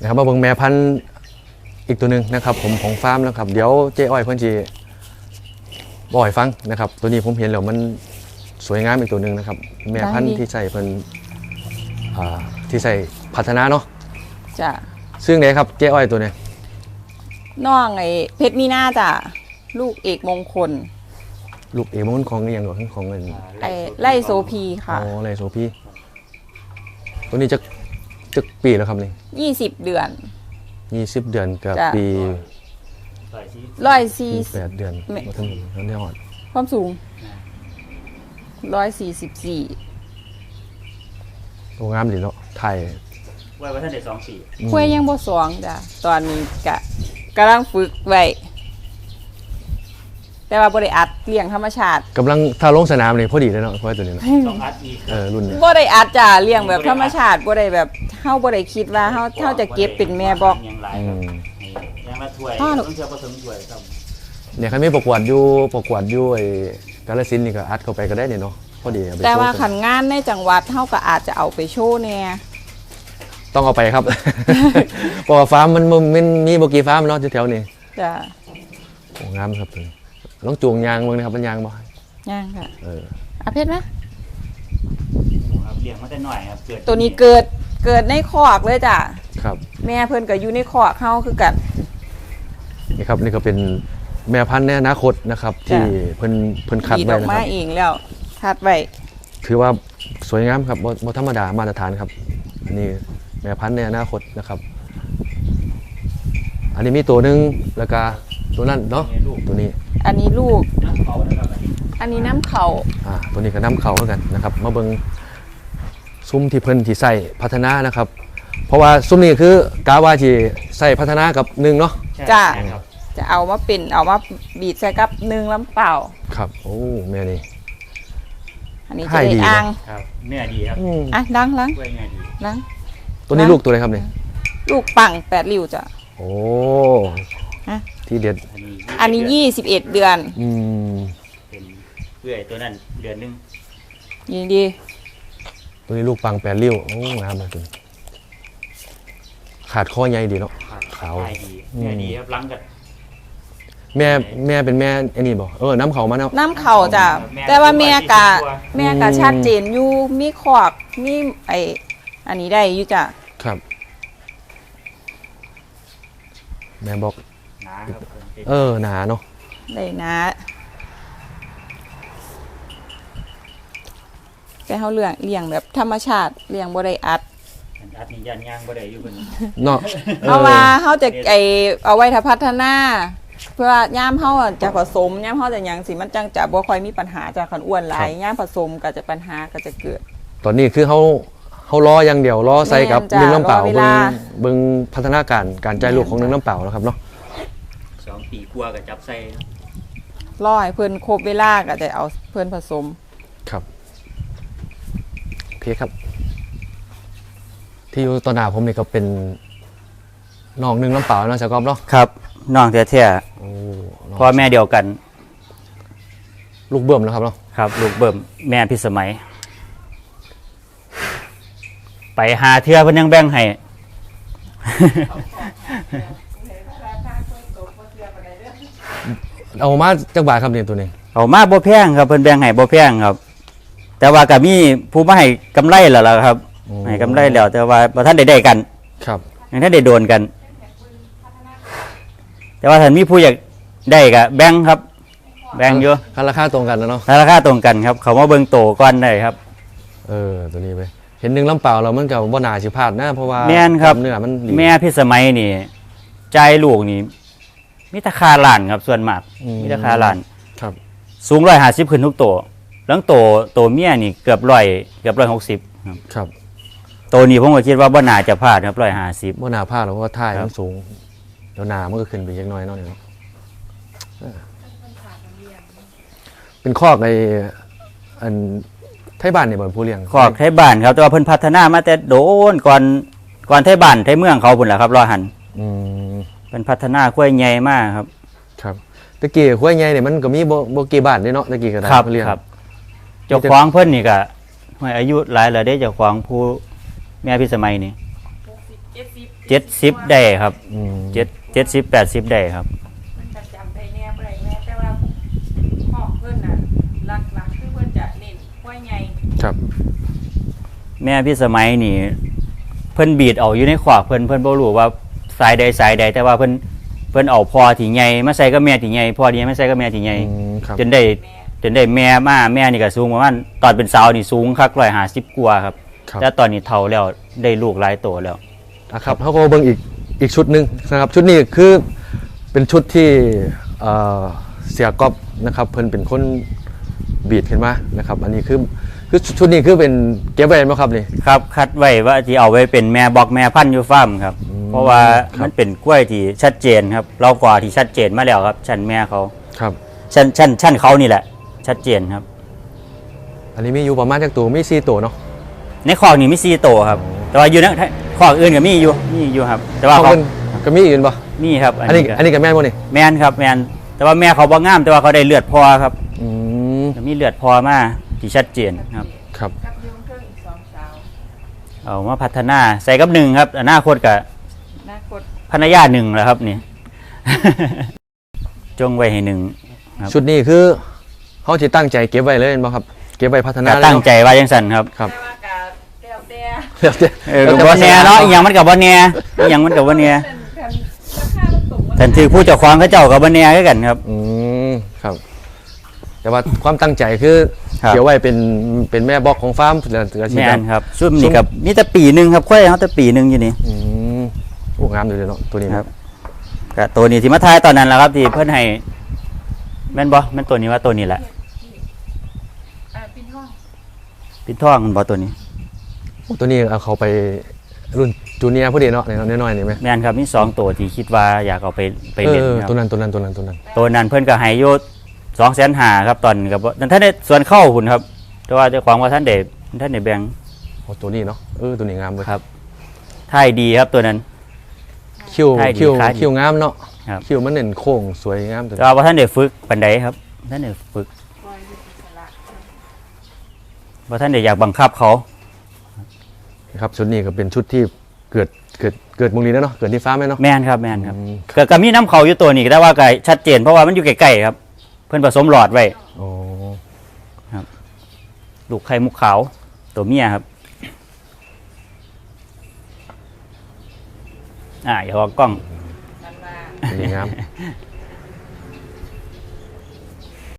นะครับมาเบิ่งแม่พันธุ์อีกตัวหนึ่งนะครับ ผมของฟาร์มนะครับ เดี๋ยวเจ๊อ้อยเพิ่นจีบ่อยฟังนะครับ ตัวนี้ผมเห็นแล้วมันสวยงามอีกตัวหนึ่งนะครับ แม่พันธุ์ได้ดิที่ใส่เพิ่นอ่าที่ใส่พัฒนาเนาะจ้ะซึ่งไหนครับเจ๊อ้อยตัวเนี้น้องไอ้เพชรมีหน้าจ้ะลูกเอกมงคล ลูกเอกมันของอหย่างของของเงินไอ้ไล่โซพีค่ะอ๋ออะไรโซพี่ตัวนี้จะ จะปีแล้วครับนี่20เดือน ยี่สิบเดือนกับจ้ะ ปีใส่ที่ร้อยสี่ แปดเดือนไม่ มาถึงแล้วเนี่ยอ่อนความสูงร้อยสี่สิบสี่โรงงามดีเนาะไทยไว้ไว้ท่านเด็ดสองสี่ คุยยังบ่สองจ้ะตอนนี้กะกำลังฝึกไว้ แต่ว่าบ่ได้อัดเลี้ยงธรรมชาติกำลังถ้าลงสนามนี่พอดีเลยเนาะเพราะว่าตัวนี้เนาะต้องอัดอีกเออรุ่นนี้บ่ได้อัดจ้ะเลี้ยงแบบธรรมชาติบ่ได้แบบเฮาบ่ได้คิดว่าเฮาเฮาจะเก็บเป็นแม่บอก ยังหลายอืครับมนี่ยังละถ้วยพ่อหนูต้องเชื่อผสมถ้วยครับเนี่ยคันมีประกวดอยู่ประกวดอยู่ไอ้กาลสินธุ์นี่ก็อัดเข้าไปก็ได้เนี่ยเนาะพอดีเอไปแต่ว่าโชขันงานในจังหวัดเฮาก็อาจจะเอาไปโชว์แน่ต้องเอาไปครับ เพราะว่าฟาร์มมันมันมันมีบกี่ฟาร์มเนาะแถวๆนี้จ้ะโอ้งามครับตัวนี้ ลองจูงยางมึงนะครับมันยางบ่ย่างค่ะเอออาเพชรไหมหมูครับเลี้ยงมาแต่หน่อยครับเกิดตัวนี้เกิดเกิดในคอกเลยจ้ะครับ แม่เพิ่นก็อยู่ในคอกเฮาคือกันนี่ครับนี่ก็เป็นแม่พันธุ์ในอนาคตนะครับ ที่จ้ะเพิ่นเพิ่นคัดดีดไว้ออกนะคมารับเองแล้วคัดไว้ถือว่าสวยงามครับบ่บ่ธรรมดามาตรฐานครับอันนี้แม่พันธุ์ในอนาคตนะครับ อันนี้มีตัวหนึ่งแล้วก็ตัวนั้นเนาะตัวนี้ อันนี้ลูกน้ำเขานะครับอันนี้น้ำเขาอ่าตัวนี้ก็น้ำเขาเหมือนกันนะครับ มาเบิงซุ้มที่เพิ่นที่ใส่พัฒนานะครับ เพราะว่าซุ้มนี้คือกาว่าที่ใส่พัฒนากับหนึ่งเนาะใช่จ้ะใช่ครับจะเอามาเป็นเอามาบีดใส่กับหนึ่งลำเปล่า ครับโอ้แม่นี่ อันนี้ให้จะได้ดีนะอ่างครับเนื้อดีครับอืมอะดังลังกล้วยเนื้อดีลังตัวนี้นะลูกตัวอะไรครับเนี่ยลูกปังแปดริ้วจ้ะโอ้ฮะ ที่เด็ดอันนี้อันนี้ยี่สิบเอ็ดเดือนอืมเป็นเลื่อยตัวนั้นเดือนหนึงยินดี ตัวนี้ลูกปังแปดริ้วโอ้งามเลยคุณขาดข้อใหญ่ดีเนาะครับขาวขายดีเนื้อดีครับล้างกับ แม่แม่เป็นแม่ไอ้นี่บ่เออน้ำเขามาเนาะน้ำเขาจ้ะแม่แต่ว่าแม่กะตัวแม่กะอืมชัดเจนอยู่มีขอกมีไออันนี้ได้อยู่จ้ะ ครับ แม่บอกห นาครับเป็นเออหนาเนาะได้นะแต่เขาเลี้ยงเลี้ยงแบบธรรมชาติเลี้ยงบ่ได้อัดอัดนี่ยันย่างบ่ได้อยู่บนเนาะเพราะว่าเขาจะไอเอาไว้ถ้าพัฒนา เพื่อย่ามเขาอะจะผสมย่ามเขาจะหยังสิมันจังจะบ่ค่อยมีปัญหาจากขันอ้วนหลายย่ามผสมก็จะปัญหาก็จะเกิด ตอนนี้คือเขาเขาล้ออย่างเดียวล้อใส่กับแม่นจ้ะหนึ่งน้ำเปล่ารอเวเบิ่ลางเบิ่งพัฒนาการการใจลูกของหนึ่งน้ำเปล่านะครับเนาะสอง ปีกลัวากับจับใส่ครับรอให้เพิ่นครบเวลาก็จะเอาเพิ่นผสม ครับโอเคครับ ที่อยู่ตอนหน้าผมนี่ก็เป็นน้องหนึ่งน้ำเปล่าเนาะสกอบเนาะครับน้องแท้โอ้น้องๆพ่อแม่เดียวกันลูกเบิ่มนะครับเนาะครับ ลูกเบิ่มแม่พิสมัย ไปหาเทือเพิ่นยังแบ่งให้ เอามาจากบาทครับเนี่ยตัวนี้เอามาบ่แพงครับเพิ่นแบ่งให้บ่แพงครับ แต่ว่าก็มีผู้มาให้กำไรแล้วล่ะครับอืมให้กำไรแล้ว แต่ว่าบ่ทันได้ได้กันครับยังทันได้โดนกัน แต่ว่าถ้ามีผู้อยากได้ก็แบ่งครับ แบ่งอยู่คันราคาตรงกันแล้วเนาะถ้าราคาตรงกันครับ เขามาเบิ่งโตก่อนได้ครับ เออตัวนี้ไปเห็นหนึ่งลำเปล่าเรามันกับว่านาสิพลาดนะเพราะว่าแม่นครับ เนื้อมันดีแม่พิสมัยนี่ใจายลูกนี่ มีแตาคาล้านครับส่วนมากอืมีแตาคาล้าน ครับสูงร้อยห้าสิบขึ้นทุกตัวแล้วโตโตเมียนี่เกือบร้อยเกือบร้อยหกสิบครับครับโตนี้ผมก็คิดว่าบ่น่าจะพลาดครับร้อยห้าสิบว่านาพลาดหรอกเพราะว่าท่ายครับ มันสูงเดี๋ยวนามันก็ขึ้นไปยักหน้อยเนาะเนี่ยเนาะเออเป็นคอกในอันไทยบ้านเนี่ยบ่อนผู้เลี้ยงขอกไทยบ้านครับแต่ว่าเพิ่นพัฒนามาแต่โดนก่อนก่อนไทยบ้านไทยเมืองเขาพุ่นแหละครับรอหันอืม เป็นพัฒนาคุ้วยใหญ่มากครับ ครับตะกี้ห้วยใหญ่เนี่ยมันก็มีบ่บ่กี่บ้านนี่เนาะตะกี้ก็ได้ครับผู้เลี้ยงครับเจ้าของเพิ่นนี่ก็ห้วยอายุหลายแล้วเด้เจ้าของผู้แม่พิสมัยนี่เจ็ดสิบได้ครับอืมเจ็ดเจ็ดสิบแปดสิบได้ครับมันจะจำได้แน่บ่ได้แน่แต่ว่าพ่อเพิ่นน่ะหลักๆคือเพิ่นจะเน้นควายใหญ่ครับ แม่พี่สมัยนี่เพิ่นบีดเอาอยู่ในขวากเพิ่นเพิ่นบ่รู้ว่า สายใดสายใด แต่ว่าเพิ่นเพิ่นเอาพอที่ใหญ่มาใส่กับแม่ที่ใหญ่พอที่ใหญ่มาใส่กับแม่ที่ใหญ่อืมครับ จนได้แม่จนได้แม่มาแม่นี่ก็สูงประมาณตอนเป็นสาวนี่สูงคัก150กว่าครับครับแต่ตอนนี้เฒ่าแล้วได้ลูกหลายโตแล้ว นะครับเขาก็มาเบิ่งอีกอีกชุดหนึ่งนะครับชุดนี้คือเป็นชุดที่เอ่อเสียก๊อฟนะครับเพิ่นเป็นคนบีดขึ้นมานะครับอันนี้คือคือชุดนี้คือเป็นเก็บไว้ไหมครับนี่ครับคัดไว้ว่าที่เอาไว้เป็นแม่บอกแม่พันธุ์อยู่ฟาร์มครับอืม เพราะว่าครับ มันเป็นกล้วยที่ชัดเจนครับ เรากว่าที่ชัดเจนมาแล้วครับ ชั้นแม่เขาครับ ชั้นชั้นชั้นเขานี่แหละ ชัดเจนครับ อันนี้มีอยู่ประมาณจากตัวมีสี่ตัวเนาะ ในคอกนี่มีสี่โตวครับ แต่ว่าอยู่ในคอกอื่นก็มีอยู่มีอยู่ครับ แต่ว่าของเขาเพิ่นก็มีอื่นปะมีครับอันนี้ก็อันนี้กับแม่นบ่นี่แมนครับแมนแต่ว่าแม่เขาบ่งาม แต่ว่าเขาได้เลือดพอครับอืมมีเลือดพอมาที่ชัดเจนครับ ครับ กับยุงเทิงอีกสองสาวเอามาพัฒนาใส่กับหนึ่งครับอนาคตกับ อนาคตภรรยาหนึ่งแล้วครับนี่ จงไว้ให้หนึ่งครับชุดนี้คือเขาจะตั้งใจเก็บไว้เลยบ่ครับ เก็บไว้พัฒนาก็เลยตั้งเนาะใจว่าจังสันครับครับแต่ว่าก็แล้วแต่เดี๋ยวเดี๋ยวเออกับบ่แน่เนาะอหย่างมันกับบ่แน่อหย่างมันกับบ่แน่คันราคามันตกมันทันถือผู้เจ้าของเขาเจ้ากับบ่แน่คือกันครับ อืมครับ แต่ว่าความตั้งใจคือครับเกี่ยวไว้เป็นเป็นแม่บอกของฟาร์มแล้วก็สิแม่ได้นครับซุ่มนี่กับมีแต่ปีหนึงครับค่อยเฮาแต่ปีหนึงอยู่นี่อืม โอ้งามอยู่เลยเนาะตัวนี้ครับก็ตัวนี้ที่มาทายตอนนั้นแหละครับที่เพิ่นให้แม่นบ่แม่นตัวนี้ว่าตัวนี้แหละอ่าปินห้องปิดทองมันบ่ตัวนี้ โอ้ตัวนี้เอาเขาไปรุ่นจูเนียร์พอดีเนาะน้อยๆนี่ไหมแม่นครับมีสองตัวที่คิดว่าอยากเอาไปไปเอเล่นอครับ ตัวนั้นตัวนั้นตัวนั้นตัวนั้น ตัวนั้นเพิ่นก็ให้อยู่2,500,000ครับตอนกับนั่นท่านได้ส่วนเข้าหุ่นครับ แต่ว่าเจ้าของว่าท่านได้ท่านได้แบ่งโอ้ตัวนี้เนาะเออตัวนี้งามเลยครับท่ายดีครับตัวนั้น คิ้วใช่ดีคิ้วคล้ายดี คิ้วงามเนาะครับ คิ้วมันเน่นโค้งสวยงามตัวแต่ว่าบ่ท่านได้ฝึกปานใดครับท่านได้ฝึกปล่อยอยู่อิสระบ่ท่านได้อยากบังคับเขา ครับชุดนี้ก็เป็นชุดที่เกิดเกิดเกิดมุงลีแล้วเนาะเกิดที่ฟาร์มไหมเนาะ แม่นครับแม่นครับอืม ก็ก็มีน้ำเขาอยู่ตัวนี้แต่ว่าก็ชัดเจนเพราะว่ามันอยู่ใกล้ๆครับ เพิ่นผสมหลอดไว้โอ้ ลูกไข่มุกขาวตัวเมียครับ อ่าอย่าหอกกล้อง นี่ครับ